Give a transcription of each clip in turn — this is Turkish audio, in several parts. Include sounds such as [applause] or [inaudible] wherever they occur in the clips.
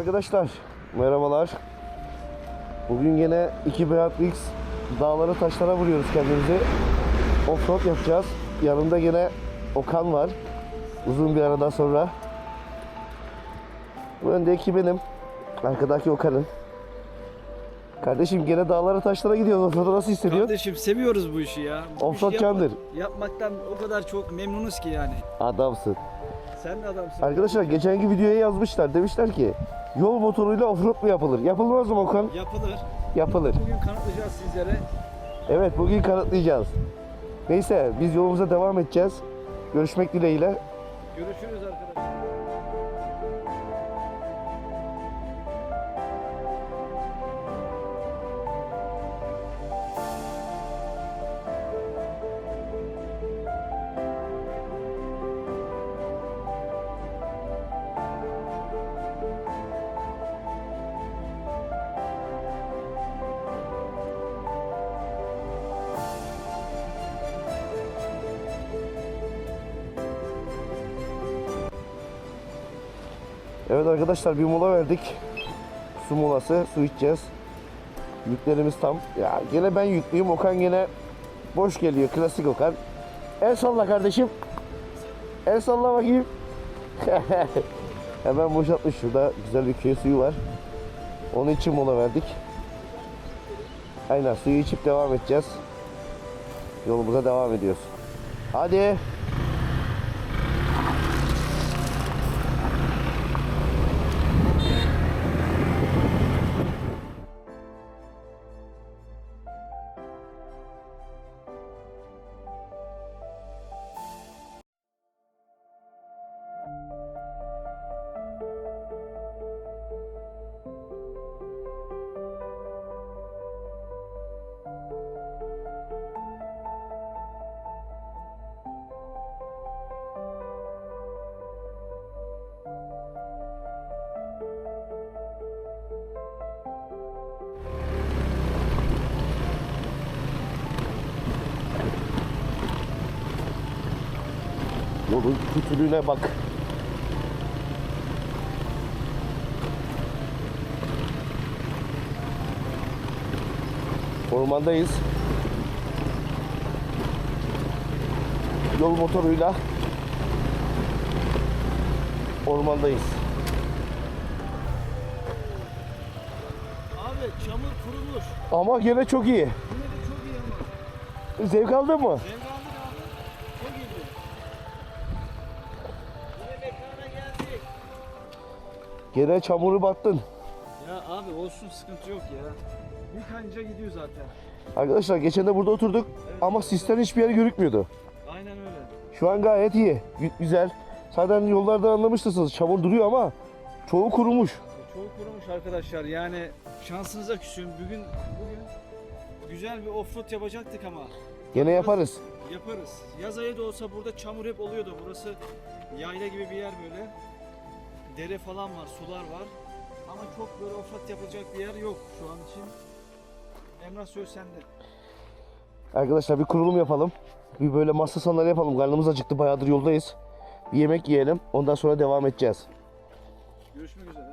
arkadaşlar, merhabalar. Bugün yine 2 Beat X dağlara taşlara vuruyoruz kendimizi. Offroad yapacağız. Yanımda yine Okan var. Uzun bir aradan sonra. Bu öndeki benim. Arkadaki Okan'ın. Kardeşim gene dağlara taşlara gidiyoruz. Offroad'u nasıl hissediyorsun? Kardeşim seviyoruz bu işi ya. Bu Offroad işi yapma- candır. Yapmaktan o kadar çok memnunuz ki yani. Adamsın. Sen adamsın. Arkadaşlar geçenki videoya yazmışlar. Demişler ki yol motoruyla offroad mu yapılır? Yapılmaz mı Okan? Yapılır. Yapılır. Bugün kanıtlayacağız sizlere. Evet bugün kanıtlayacağız. Neyse biz yolumuza devam edeceğiz. Görüşmek dileğiyle. Görüşürüz arkadaşlar. Evet arkadaşlar bir mola verdik. Su molası, su içeceğiz. Yüklerimiz tam. Ya gene ben yüklüyüm. Okan gene boş geliyor. Klasik Okan. El salla kardeşim. El salla bakayım. [laughs] Hemen boşaltmış. Şurada güzel bir köy suyu var. Onun için mola verdik. Aynen suyu içip devam edeceğiz. Yolumuza devam ediyoruz. Hadi. Yolun kötülüğüne bak. Ormandayız. Yol motoruyla ormandayız. Abi çamur kurumuş. Ama gene çok iyi. Yine de çok iyi ama. Zevk aldın mı? Zevk Gene çamuru battın. Ya abi olsun sıkıntı yok ya. Bir kanca gidiyor zaten. Arkadaşlar geçen de burada oturduk ama sisten hiçbir yer görükmüyordu. Aynen öyle. Şu an gayet iyi. Gü- Güzel. Zaten yollarda anlamıştınız çamur duruyor ama çoğu kurumuş. Çoğu kurumuş arkadaşlar. Yani şansınıza küsün. Bugün bugün güzel bir offroad yapacaktık ama Gene yaparız. yaparız. Yaz ayı da olsa burada çamur hep oluyordu. Burası yayla gibi bir yer böyle. Dere falan var, sular var. Ama çok böyle offroad yapılacak bir yer yok şu an için. Emrah söz sende. Arkadaşlar bir kurulum yapalım. Bir böyle masa sandalye yapalım. Karnımız acıktı. Bayağıdır yoldayız. Bir yemek yiyelim. Ondan sonra devam edeceğiz. Görüşmek üzere.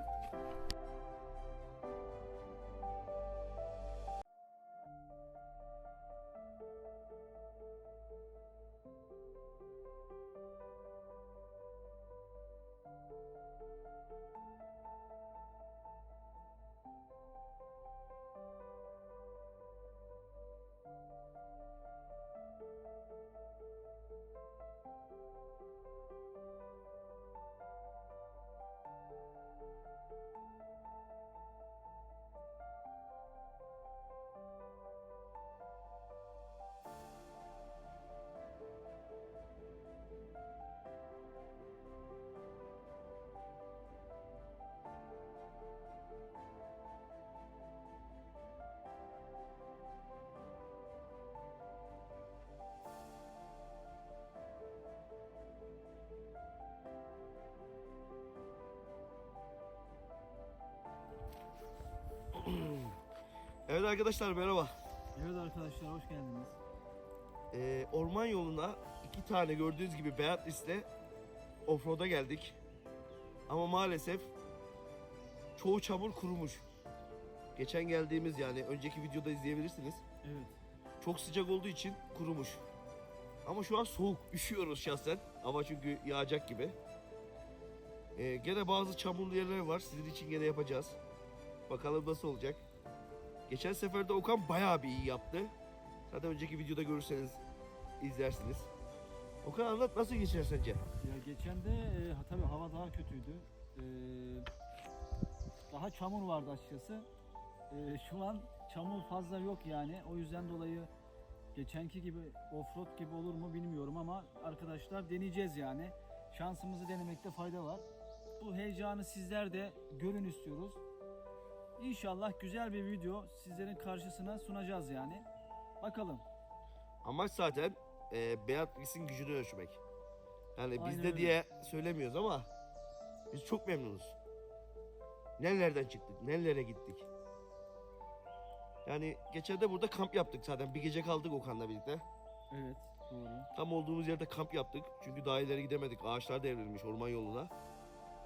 Evet arkadaşlar merhaba. Evet arkadaşlar hoş geldiniz. Ee, orman yoluna iki tane gördüğünüz gibi Beat List'le offroad'a geldik. Ama maalesef çoğu çamur kurumuş. Geçen geldiğimiz yani önceki videoda izleyebilirsiniz. Evet. Çok sıcak olduğu için kurumuş. Ama şu an soğuk. Üşüyoruz şahsen. Ama çünkü yağacak gibi. Ee, gene bazı çamurlu yerler var. Sizin için gene yapacağız. Bakalım nasıl olacak. Geçen sefer de Okan bayağı bir iyi yaptı. Zaten önceki videoda görürseniz izlersiniz. Okan anlat nasıl geçer sence? Ya geçen de e, tabii hava daha kötüydü. E, daha çamur vardı açıkçası. E, şu an çamur fazla yok yani. O yüzden dolayı geçenki gibi offroad gibi olur mu bilmiyorum ama arkadaşlar deneyeceğiz yani. Şansımızı denemekte fayda var. Bu heyecanı sizler de görün istiyoruz. İnşallah güzel bir video sizlerin karşısına sunacağız yani. Bakalım. Amaç zaten e, Beatrix'in gücünü ölçmek. Yani Aynen bizde öyle. diye söylemiyoruz ama biz çok memnunuz. Nerelerden çıktık, nerelere gittik. Yani geçen de burada kamp yaptık zaten. Bir gece kaldık Okan'la birlikte. Evet doğru. Tam olduğumuz yerde kamp yaptık. Çünkü daha ileri gidemedik. Ağaçlar devrilmiş orman yoluna.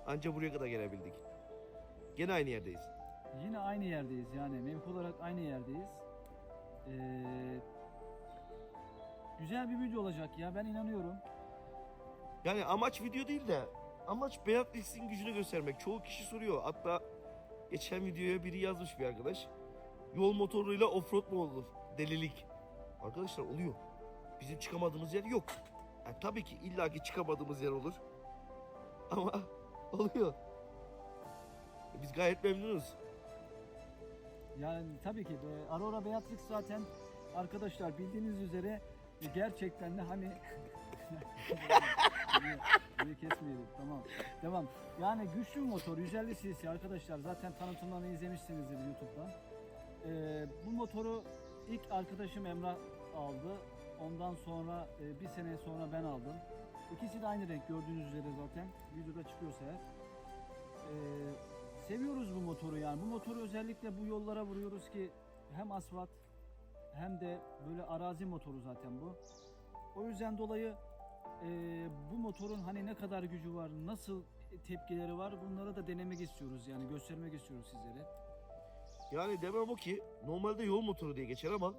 Anca buraya kadar gelebildik. Gene aynı yerdeyiz. Yine aynı yerdeyiz yani mevki olarak aynı yerdeyiz. Ee, güzel bir video olacak ya ben inanıyorum. Yani amaç video değil de amaç Beatrix'in gücünü göstermek. Çoğu kişi soruyor. Hatta geçen videoya biri yazmış bir arkadaş. Yol motoruyla offroad mu olur? Delilik. Arkadaşlar oluyor. Bizim çıkamadığımız yer yok. Yani tabii ki illaki çıkamadığımız yer olur. Ama [laughs] oluyor. Biz gayet memnunuz. Yani tabii ki de Aurora Beatrix zaten arkadaşlar bildiğiniz üzere gerçekten de hani [laughs] Burayı- kesmeyelim tamam. Devam. Yani güçlü motor 150 cc arkadaşlar zaten tanıtımlarını izlemişsinizdir YouTube'dan Ee, bu motoru ilk arkadaşım Emrah aldı. Ondan sonra e, bir sene sonra ben aldım. İkisi de aynı renk gördüğünüz üzere zaten. Videoda çıkıyorsa eğer. Ee, seviyoruz bu motoru yani. Bu motoru özellikle bu yollara vuruyoruz ki hem asfalt hem de böyle arazi motoru zaten bu. O yüzden dolayı e, bu motorun hani ne kadar gücü var, nasıl tepkileri var bunları da denemek istiyoruz yani göstermek istiyoruz sizlere. Yani demem o ki normalde yol motoru diye geçer ama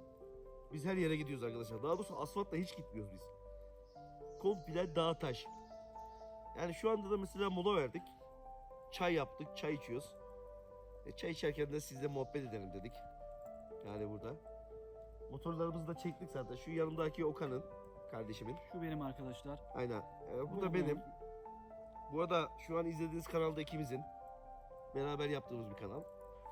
biz her yere gidiyoruz arkadaşlar. Daha doğrusu asfaltla hiç gitmiyoruz biz. Komple dağ taş. Yani şu anda da mesela mola verdik. Çay yaptık, çay içiyoruz. E, çay içerken de sizle muhabbet edelim dedik. Yani burada. Motorlarımızı da çektik zaten. Şu yanımdaki Okan'ın, kardeşimin. Şu benim arkadaşlar. Aynen. E, bu da Buyurun. benim. Bu arada şu an izlediğiniz kanalda ikimizin. Beraber yaptığımız bir kanal.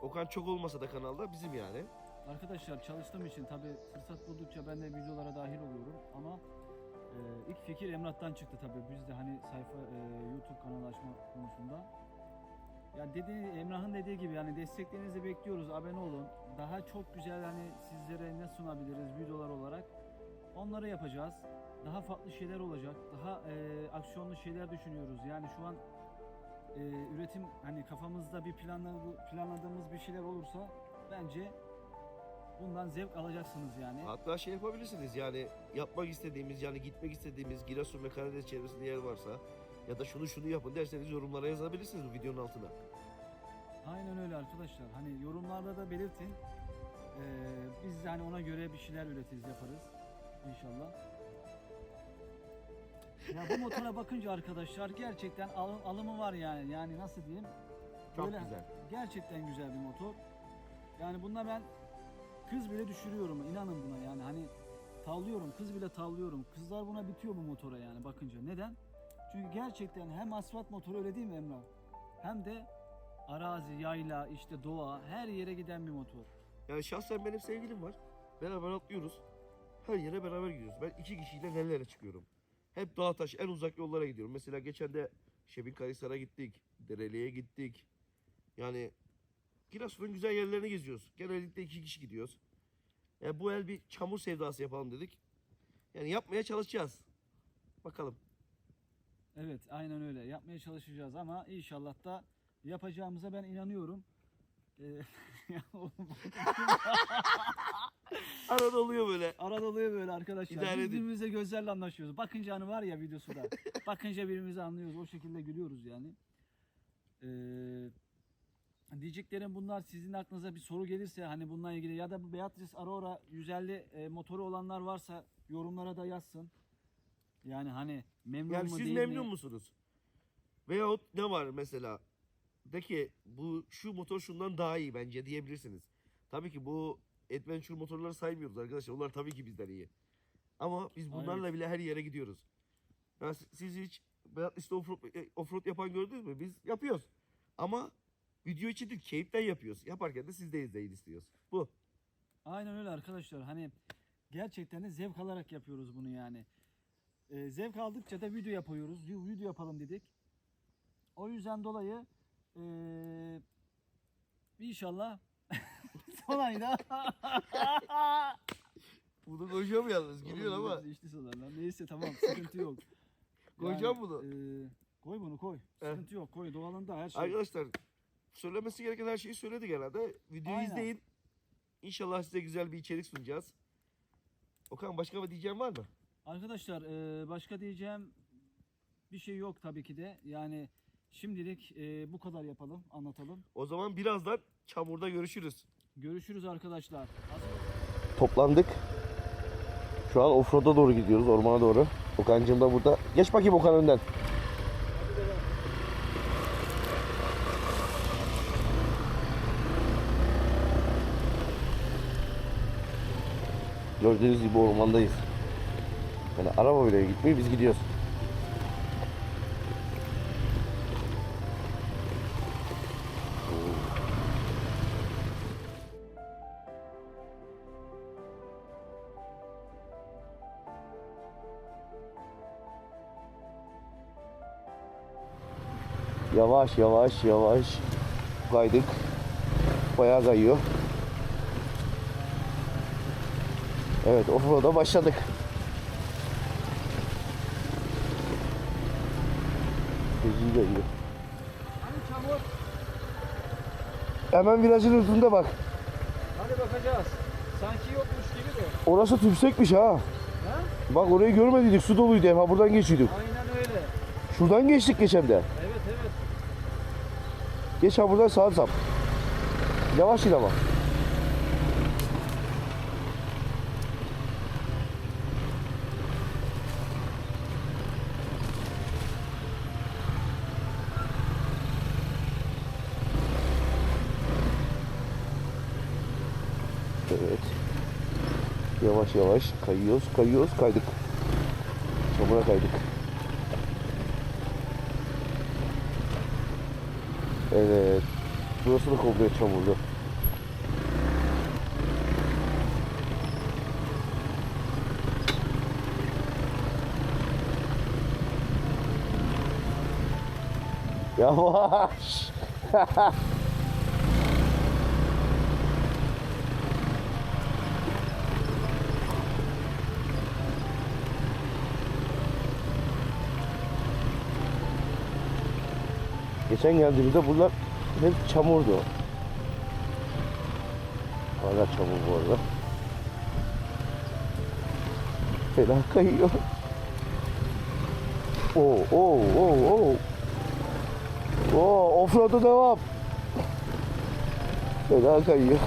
Okan çok olmasa da kanalda bizim yani. Arkadaşlar çalıştığım için tabi fırsat buldukça ben de videolara dahil oluyorum ama e, ilk fikir Emrah'tan çıktı tabi biz de hani sayfa e, YouTube kanalı açma konusunda. Ya dediği Emrah'ın dediği gibi yani desteklerinizi bekliyoruz. Abone olun. Daha çok güzel hani sizlere ne sunabiliriz videolar olarak onları yapacağız. Daha farklı şeyler olacak. Daha e, aksiyonlu şeyler düşünüyoruz. Yani şu an e, üretim hani kafamızda bir planladı- planladığımız bir şeyler olursa bence bundan zevk alacaksınız yani. Hatta şey yapabilirsiniz yani yapmak istediğimiz yani gitmek istediğimiz Giresun ve Karadeniz çevresinde yer varsa ya da şunu şunu yapın derseniz yorumlara yazabilirsiniz bu videonun altına. Aynen öyle arkadaşlar. Hani yorumlarda da belirtin. Ee, biz de hani ona göre bir şeyler üretiriz, yaparız inşallah. Ya bu motora bakınca arkadaşlar gerçekten alım, alımı var yani. Yani nasıl diyeyim? Çok Böyle güzel. Gerçekten güzel bir motor. Yani bunda ben kız bile düşürüyorum. İnanın buna yani. Hani tavlıyorum, kız bile tavlıyorum. Kızlar buna bitiyor bu motora yani bakınca. Neden? Çünkü gerçekten hem asfalt motoru öyle değil mi Emrah? Hem de arazi, yayla, işte doğa her yere giden bir motor. Yani şahsen benim sevgilim var. Beraber atlıyoruz. Her yere beraber gidiyoruz. Ben iki kişiyle nerelere çıkıyorum. Hep dağ taş en uzak yollara gidiyorum. Mesela geçen de Şebin Kayısar'a gittik. Dereli'ye gittik. Yani Giresun'un güzel yerlerini geziyoruz. Genellikle iki kişi gidiyoruz. Yani bu el bir çamur sevdası yapalım dedik. Yani yapmaya çalışacağız. Bakalım. Evet aynen öyle yapmaya çalışacağız ama inşallah da yapacağımıza ben inanıyorum. Ee, [laughs] ya oğlum, [laughs] Arada oluyor böyle. Arada oluyor böyle arkadaşlar. İdare Biz edin. birbirimize gözlerle anlaşıyoruz. Bakınca hani var ya videosu da. [laughs] Bakınca birbirimizi anlıyoruz. O şekilde gülüyoruz yani. Ee, diyeceklerim bunlar sizin aklınıza bir soru gelirse hani bununla ilgili ya da bu Beatrice Aurora 150 e, motoru olanlar varsa yorumlara da yazsın. Yani hani memnun Yani mu siz değil memnun mi? musunuz? Veyahut ne var mesela? De ki bu şu motor şundan daha iyi bence diyebilirsiniz. Tabii ki bu adventure motorları saymıyoruz arkadaşlar. Onlar tabii ki bizden iyi. Ama biz bunlarla Evet. bile her yere gidiyoruz. Ya siz- siz hiç Berat liste offroad, offroad yapan gördünüz mü? Biz yapıyoruz. Ama video için değil, keyiften yapıyoruz. Yaparken de siz de izleyin istiyoruz. Bu. Aynen öyle arkadaşlar. Hani gerçekten de zevk alarak yapıyoruz bunu yani. Ee, zevk aldıkça da video yapıyoruz. Vi- Video yapalım dedik. O yüzden dolayı ee, inşallah [laughs] son ayda [laughs] Bunu koyacağım yalnız. Oğlum, ama. biraz solar lan. Neyse tamam sıkıntı yok. [laughs] Koyacağım bunu. ee, koy bunu koy. Sıkıntı yok. Koy doğalında her şey. Arkadaşlar söylemesi gereken her şeyi söyledik herhalde. Videoyu Aynen. izleyin. İnşallah size güzel bir içerik sunacağız. Okan başka bir diyeceğim var mı? Arkadaşlar ee, başka diyeceğim bir şey yok tabii ki de. Yani şimdilik ee, bu kadar yapalım, anlatalım. O zaman birazdan çamurda görüşürüz. Görüşürüz arkadaşlar. Toplandık. Şu an offroad'a doğru gidiyoruz, ormana doğru. Okan'cığım da burada. Geç bakayım Okan önden. Gördüğünüz gibi ormandayız. Yani araba bile gitmiyor, biz gidiyoruz. Yavaş yavaş yavaş kaydık. Bayağı kayıyor. Evet offroad'a başladık. Gözü kayıyor. Hani çamur? Hemen virajın üstünde bak. Hadi bakacağız. Sanki yokmuş gibi de. Orası tümsekmiş ha. Ha? Bak orayı görmediydik su doluydu hep ha buradan geçiyorduk. Aynen öyle. Şuradan geçtik geçen de. Evet evet. Geç ha buradan sağa sap. Yavaş in ama. Yavaş yavaş kayıyoruz, kayıyoruz, kaydık. Çamura kaydık. Evet. Burası da komple çamurlu. Yavaş. [laughs] Geçen geldiğimizde buralar hep çamurdu. Hala çamur bu arada. Fena kayıyor. Oo, oo, oo, oo. Oo, offroad'a devam. Fena kayıyor.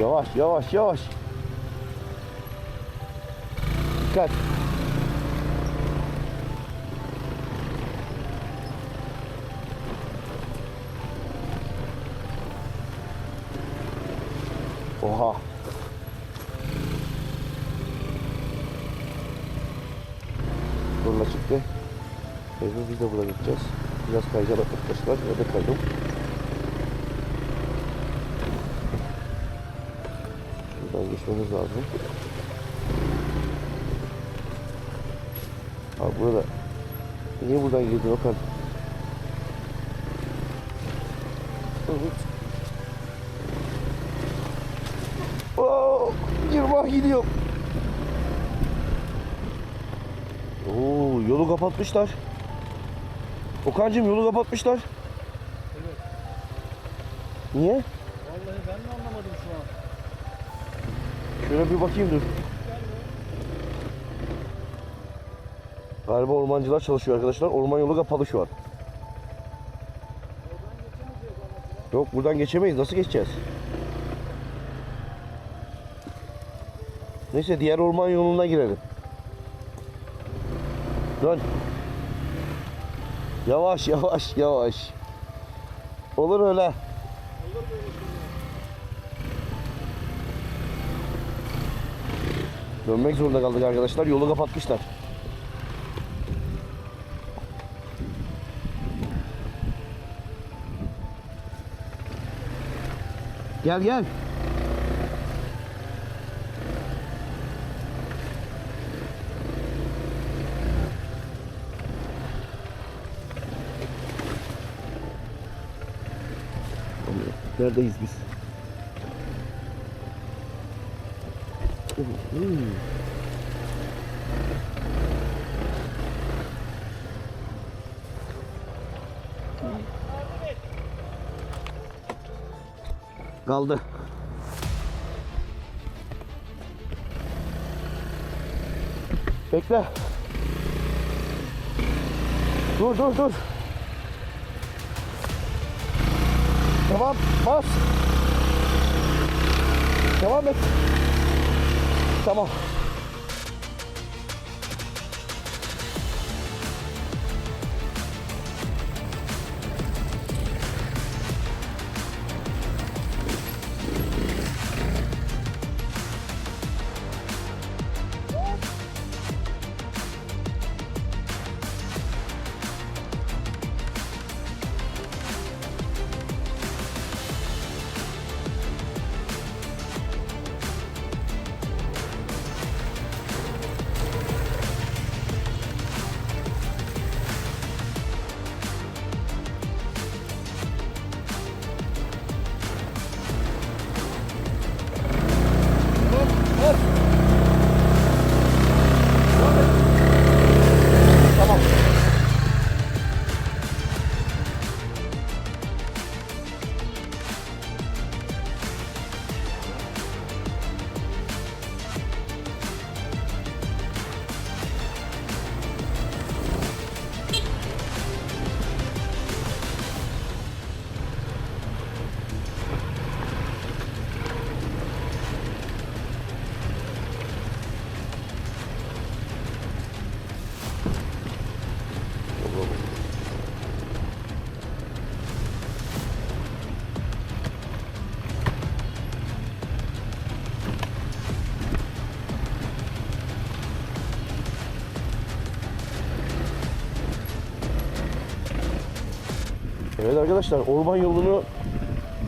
Yavaş, yavaş, yavaş. Dikkat. Oha. Zorla çıktı. Mecbur biz de buradan gideceğiz. Biraz kayacağız arkadaşlar. Da kaydım. Buradan geçmemiz lazım. Abi burada niye buradan girdin Okan? Evet. Oo, yırmak gidiyor. Oo, yolu kapatmışlar. Okan'cığım yolu kapatmışlar. Evet. Niye? Vallahi ben de anlamadım şu an. Şöyle bir bakayım dur. Galiba ormancılar çalışıyor arkadaşlar. Orman yolu kapalı şu an. Yok buradan geçemeyiz. Nasıl geçeceğiz? Neyse diğer orman yoluna girelim. Dön. Yavaş yavaş yavaş. Olur öyle. Dönmek zorunda kaldık arkadaşlar. Yolu kapatmışlar. Gel gel. Neredeyiz biz? Hmm. Kaldı. Bekle. Dur dur dur. Tamam bas. Devam et. Tamam. Evet arkadaşlar orman yolunu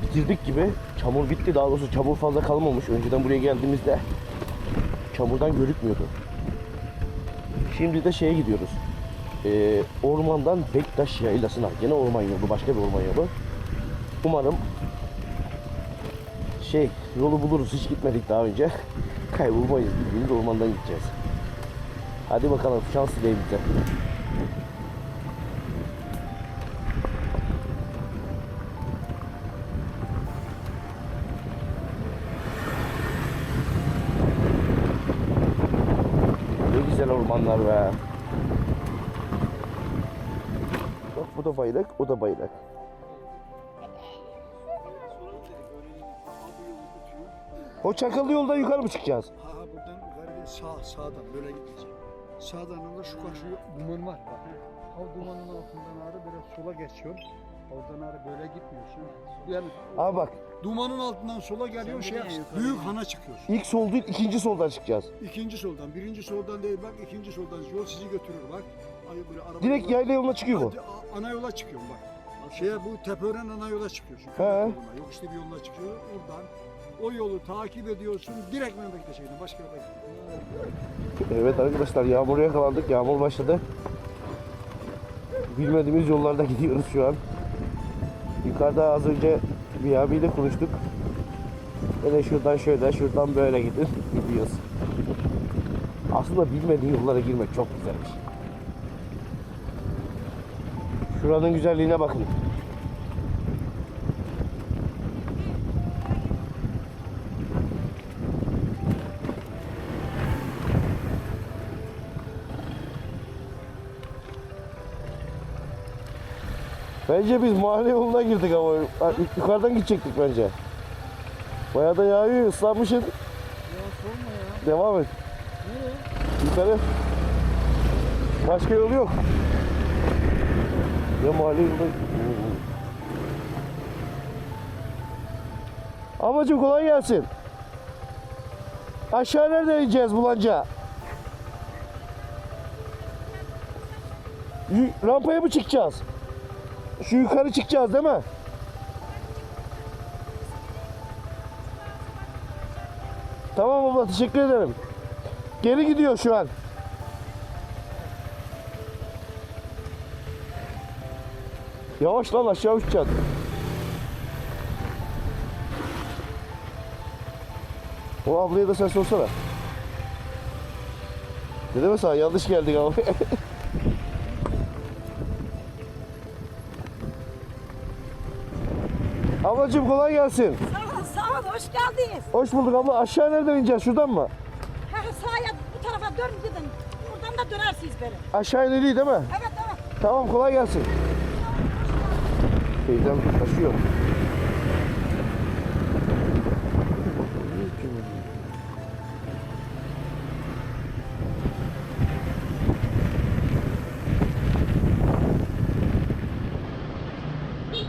bitirdik gibi. Çamur bitti daha doğrusu çamur fazla kalmamış. Önceden buraya geldiğimizde çamurdan görükmüyordu. Şimdi de şeye gidiyoruz. Ee, ormandan Bektaş Yaylası'na. Yine orman yolu, başka bir orman yolu. Umarım şey yolu buluruz. Hiç gitmedik daha önce. Kaybolmayız. Bildiğiniz ormandan gideceğiz. Hadi bakalım şans dileyin bize. Da bayrak, o da bayrak. O çakıllı yoldan yukarı mı çıkacağız? Ha buradan yukarı gel sağ sağdan böyle gidecek. Sağdan da şu karşı duman var bak. Ha dumanın altından ağrı böyle sola geçiyor. Oradan ağrı böyle gitmiyorsun. Yani Abi bak dumanın altından sola geliyor şey büyük hana çıkıyorsun. ilk sol değil ikinci soldan çıkacağız. İkinci soldan, birinci soldan değil bak ikinci soldan yol sizi götürür bak. Ay böyle araba Direkt yayla yoluna çıkıyor bu. Ana yola çıkıyorum bak. Şeye bu tepeören ana yola çıkıyorsun. He. Yoluna, Yok işte bir yoluna çıkıyor oradan. O yolu takip ediyorsun. Direkt memlekete şeyine başka yere. Evet arkadaşlar yağmura yakalandık. Yağmur başladı. Bilmediğimiz yollarda [laughs] gidiyoruz şu an. Yukarıda az önce bir abiyle konuştuk. Böyle şuradan şöyle, şuradan böyle gidin. Gidiyoruz. Aslında bilmediğin yollara girmek çok güzelmiş. Şuranın güzelliğine bakın. Bence biz mahalle yoluna girdik ama yukarıdan gidecektik bence. Bayağı da yağıyor, ıslanmışsın. Ya sorma ya. Devam et. Nereye? Yukarı. Başka yol yok. Ya mahalle. Amacım kolay gelsin. Aşağı nereden ineceğiz bulanca? Rampaya mı çıkacağız? Şu yukarı çıkacağız değil mi? Tamam abla teşekkür ederim. Geri gidiyor şu an. Yavaş lan aşağı uçacaksın. O ablaya da sen sorsana. Ne demek sana yanlış geldik ama. [laughs] Ablacığım kolay gelsin. Sağ ol, sağ ol, hoş geldiniz. Hoş bulduk abla. Aşağı nereden ineceğiz? Şuradan mı? Ha, sağa bu tarafa dön gidin. Buradan da dönersiniz böyle. Aşağı iniliği değil mi? Evet, evet. Tamam kolay gelsin. Teyzem taşıyor.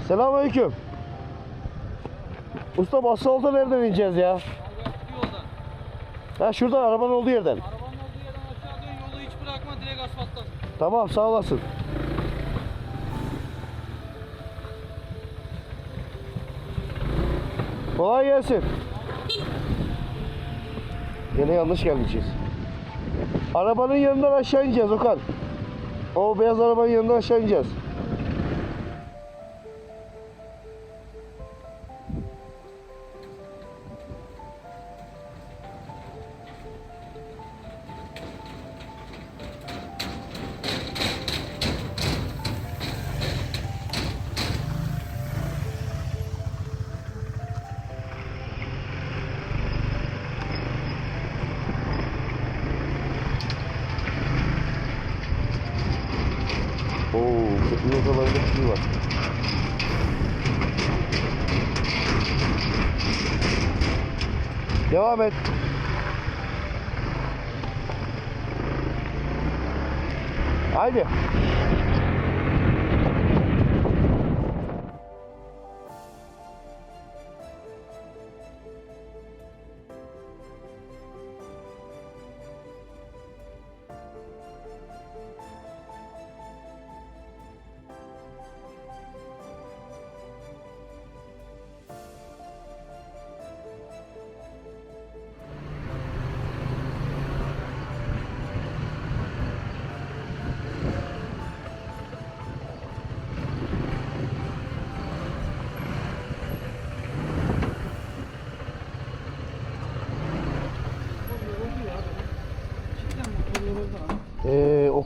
Selamünaleyküm. Usta asfalta nereden ineceğiz ya? Ha şuradan arabanın olduğu yerden. Arabanın olduğu yerden aşağı dön yolu hiç bırakma direkt asfalttan. Tamam sağ olasın. Kolay gelsin. Yine yanlış gelmişiz. Arabanın yanından aşağı ineceğiz Okan. O beyaz arabanın yanından aşağı ineceğiz. Devam et. Haydi.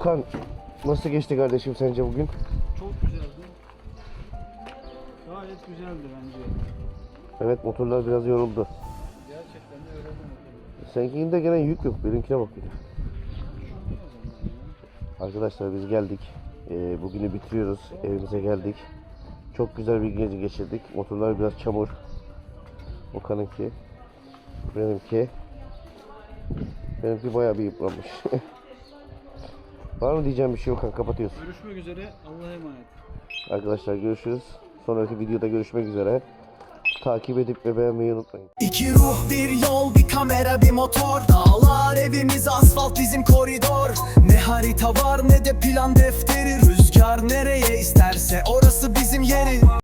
Okan nasıl geçti kardeşim sence bugün? Çok güzeldi. Gayet güzeldi bence. Evet motorlar biraz yoruldu. Gerçekten de yoruldu motor. Seninkinde gene yük yok. Benimkine bak bir de. Arkadaşlar biz geldik. Ee, bugünü bitiriyoruz. Evimize geldik. Çok güzel bir gece geçirdik. Motorlar biraz çamur. Okan'ınki. Benimki. Benimki bayağı bir yıpranmış. [laughs] Var mı diyeceğim bir şey yok kanka kapatıyoruz. Görüşmek üzere. Allah'a emanet. Arkadaşlar görüşürüz. Sonraki videoda görüşmek üzere. Takip edip ve beğenmeyi unutmayın. İki ruh bir yol bir kamera bir motor Dağlar evimiz asfalt bizim koridor Ne harita var ne de plan defteri Rüzgar nereye isterse orası bizim yeri